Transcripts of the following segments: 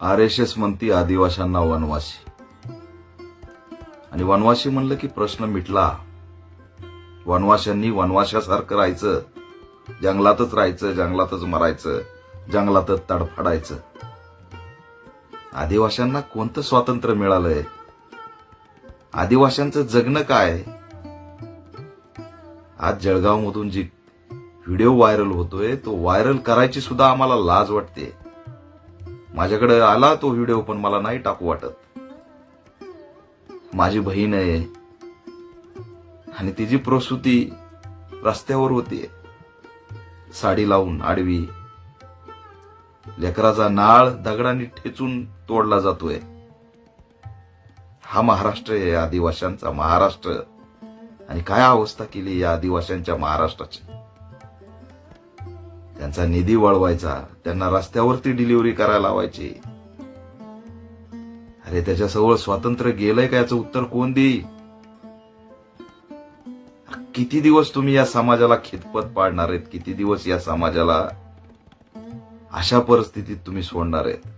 R S S म्हणती आदिवाशांना वनवासी. आणि वनवासी म्हणलं की प्रश्न मिटला. वनवाशांनी वनवाशासारखं राहायचं. जंगलातच राहायचं जंगलातच मरायचं जंगलातच तडफडायचं. आदिवाशांना कोणतं स्वातंत्र्य मिळालंय? आदिवाशांचं जगणं काय? आज जळगाव मधून जी व्हिडिओ व्हायरल होतोय तो व्हायरल करायची सुद्धा आम्हाला लाज वाटते. माझ्याकडे आला तो व्हिडिओ पण मला नाही टाकू वाटत. माझी बहीण आहे. आणि तिची प्रसूती रस्त्यावर होती साडी लावून आडवी. लेकराचा नाळ दगडाने ठेचून तोडला जातोय. हा महाराष्ट्र आहे आदिवाशांचा महाराष्ट्र. आणि काय अवस्था केली या आदिवाशांच्या महाराष्ट्राची? त्यांचा निधी वळवायचा त्यांना रस्त्यावरती डिलिव्हरी करायला लावायची. अरे त्याच्याजवळ स्वातंत्र्य गेलंय का याचं उत्तर कोण देई किती दिवस तुम्ही या समाजाला खितपत पाडणार आहेत? किती दिवस या समाजाला अशा परिस्थितीत तुम्ही सोडणार आहेत?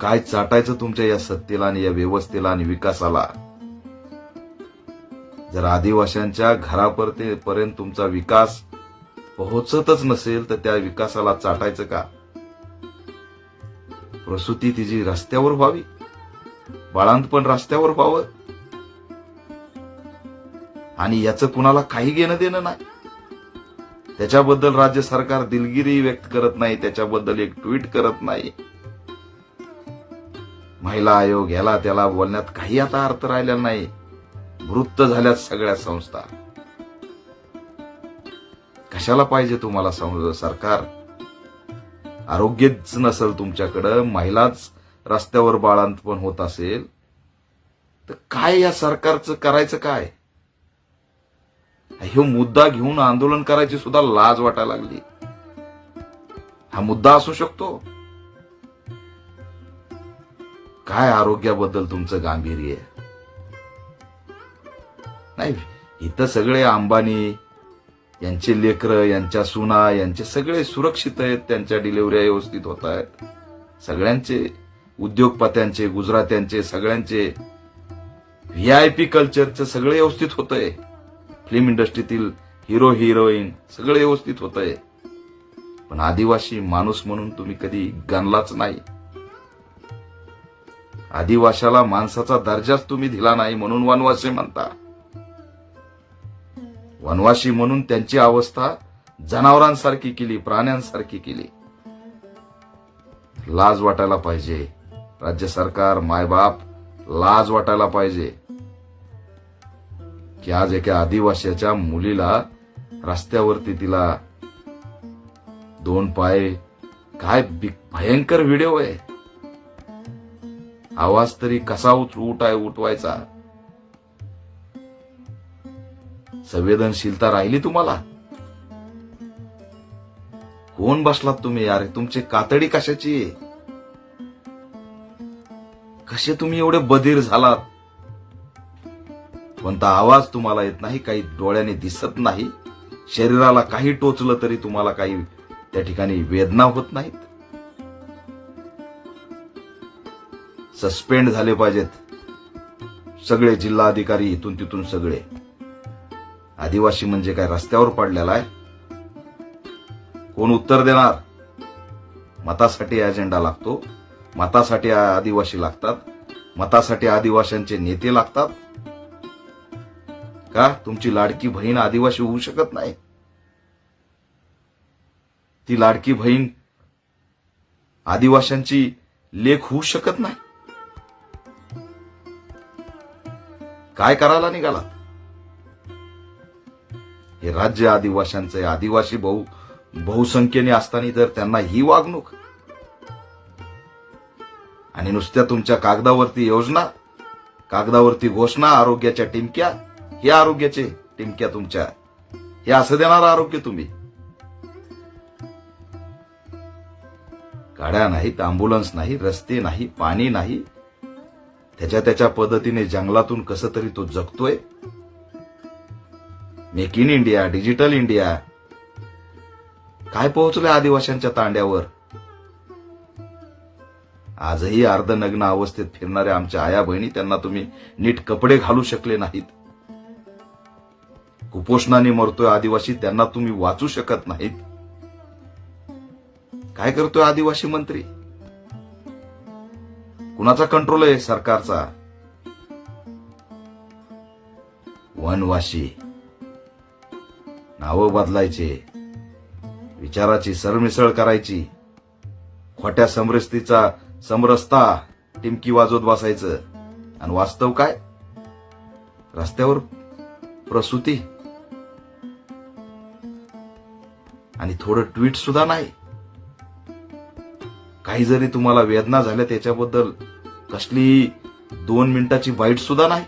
काय चाटायचं तुमच्या या सत्तेला आणि या व्यवस्थेला आणि विकासाला? जर आदिवाशांच्या घरापर्यंत पर्यंत तुमचा विकास पोहोचतच नसेल तर त्या विकासाला चाटायचं का? प्रसूती तिची रस्त्यावर व्हावी. बाळांत पण रस्त्यावर व्हावं. आणि याचं कुणाला काही घेणं देणं नाही. त्याच्याबद्दल राज्य सरकार दिलगिरी व्यक्त करत नाही त्याच्याबद्दल एक ट्विट करत नाही. महिला आयोग याला त्याला बोलण्यात काही आता अर्थ राहिलेला नाही. वृत्त झाल्यात सगळ्या संस्था. कशाला पाहिजे तुम्हाला समज सरकार? आरोग्यच नसेल तुमच्याकडं महिलाच रस्त्यावर बाळांतपण होत असेल तर काय या सरकारचं करायचं काय? हे मुद्दा घेऊन आंदोलन करायची सुद्धा लाज वाटायला लागली. हा मुद्दा असू शकतो. काय आरोग्याबद्दल तुमचं गांभीर्य? नाही इथं सगळे अंबानी यांचे लेकर यांच्या सुना यांचे सगळे सुरक्षित आहेत त्यांच्या डिलिव्हऱ्या व्यवस्थित होत आहेत. सगळ्यांचे उद्योगपत्यांचे गुजरात्यांचे सगळ्यांचे व्ही आय पी कल्चरचं सगळे व्यवस्थित होतंय. फिल्म इंडस्ट्रीतील हिरो हिरोईन सगळे व्यवस्थित होतंय. पण आदिवासी माणूस म्हणून तुम्ही कधी गणलाच नाही. आदिवासाला माणसाचा दर्जाच तुम्ही दिला नाही म्हणून वनवासी म्हणता. वनवासी म्हणून त्यांची अवस्था जनावरांसारखी केली प्राण्यांसारखी केली. लाज वाटायला पाहिजे. राज्य सरकार मायबाप लाज वाटायला पाहिजे. की आज एका आदिवासीच्या मुलीला रस्त्यावरती तिला दोन पाय काय बी- भयंकर व्हिडिओ आहे. आवाज तरी कसा उठ उठाय उठवायचा? संवेदनशीलता राहिली तुम्हाला? कोण बसलात तुम्ही यार? तुमची कातडी कशाची? कसे तुम्ही एवढे बधीर झालात? कोणता आवाज तुम्हाला येत नाही काही डोळ्याने दिसत नाही. शरीराला काही टोचलं तरी तुम्हाला काही त्या ठिकाणी वेदना होत नाहीत. सस्पेंड झाले पाहिजेत. सगळे जिल्हाधिकारी इथून तिथून सगळे. आदिवासी म्हणजे काय? रस्त्यावर पडलेला आहे. कोण उत्तर देणार? मतासाठी अजेंडा लागतो. मतासाठी आदिवासी लागतात. मतासाठी आदिवासींचे नेते लागतात. का? तुमची लाडकी बहीण आदिवासी होऊ शकत नाही. ती लाडकी बहीण आदिवाशांची लेख होऊ शकत नाही. काय करायला निघाला? हे राज्य आदिवाशांचं आहे. आदिवासी बहु बहुसंख्येने असताना तर त्यांना ही वागणूक. आणि नुसत्या तुमच्या कागदावरती योजना कागदावरती घोषणा आरोग्याच्या टिमक्या हे आरोग्याचे टिमक्या तुमच्या. हे असं देणार आरोग्य तुम्ही. गाड्या नाहीत अँब्युलन्स नाही रस्ते नाही पाणी नाही त्याच्या त्याच्या पद्धतीने जंगलातून कसं तरी तो जगतोय. Make in India digital India. काय पोहोचलंय आदिवाशांच्या तांड्यावर? आजही अर्धनग्न अवस्थेत फिरणाऱ्या आमच्या आया बहिणी त्यांना तुम्ही नीट कपडे घालू शकले नाहीत. कुपोषणाने मरतोय आदिवासी त्यांना तुम्ही वाचू शकत नाहीत. काय करतोय आदिवासी मंत्री? कुणाचा कंट्रोल आहे सरकारचा? वनवाशी नावं बदलायचे विचाराची सरमिसळ करायची खोट्या समरस्तीचा समरस्ता टिमकी वाजवत बसायचं. आणि वास्तव काय? रस्त्यावर प्रसूती. आणि थोडं ट्विट सुद्धा नाही. काही जरी तुम्हाला वेदना झाल्या त्याच्याबद्दल कसली दोन मिनिटाची बाईट सुद्धा नाही.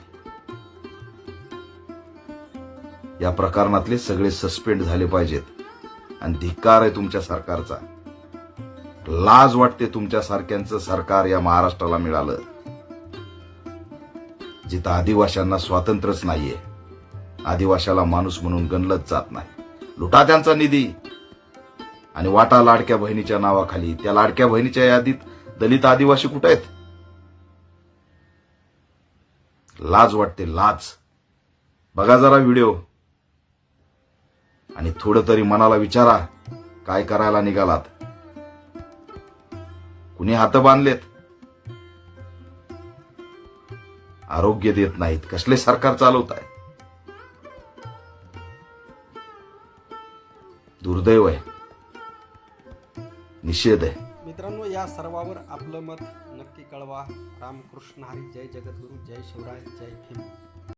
या प्रकरणातले सगळे सस्पेंड झाले पाहिजेत. आणि धिक्कार आहे तुमच्या सरकारचा. लाज वाटते तुमच्या सारख्यांचं सरकार या महाराष्ट्राला मिळालं. जिथं आदिवाशांना स्वातंत्र्यच नाहीये. आदिवाशाला माणूस म्हणून गणलंच जात नाही. लुटा त्यांचा निधी. आणि वाटा लाडक्या बहिणीच्या नावाखाली. त्या लाडक्या बहिणीच्या यादीत दलित आदिवासी कुठे आहेत? लाज वाटते लाज. बघा जरा व्हिडिओ. आणि थोडं तरी मनाला विचारा काय करायला निघालात. कुणी हात बांधलेत? आरोग्य देत नाहीत. कसले सरकार चालवत आहे दुर्दैव आहे. निषेध आहे. मित्रांनो या सर्वावर आपलं मत नक्की कळवा. रामकृष्ण हरी. जय जगद्गुरू. जय शिवराय. जय भीम.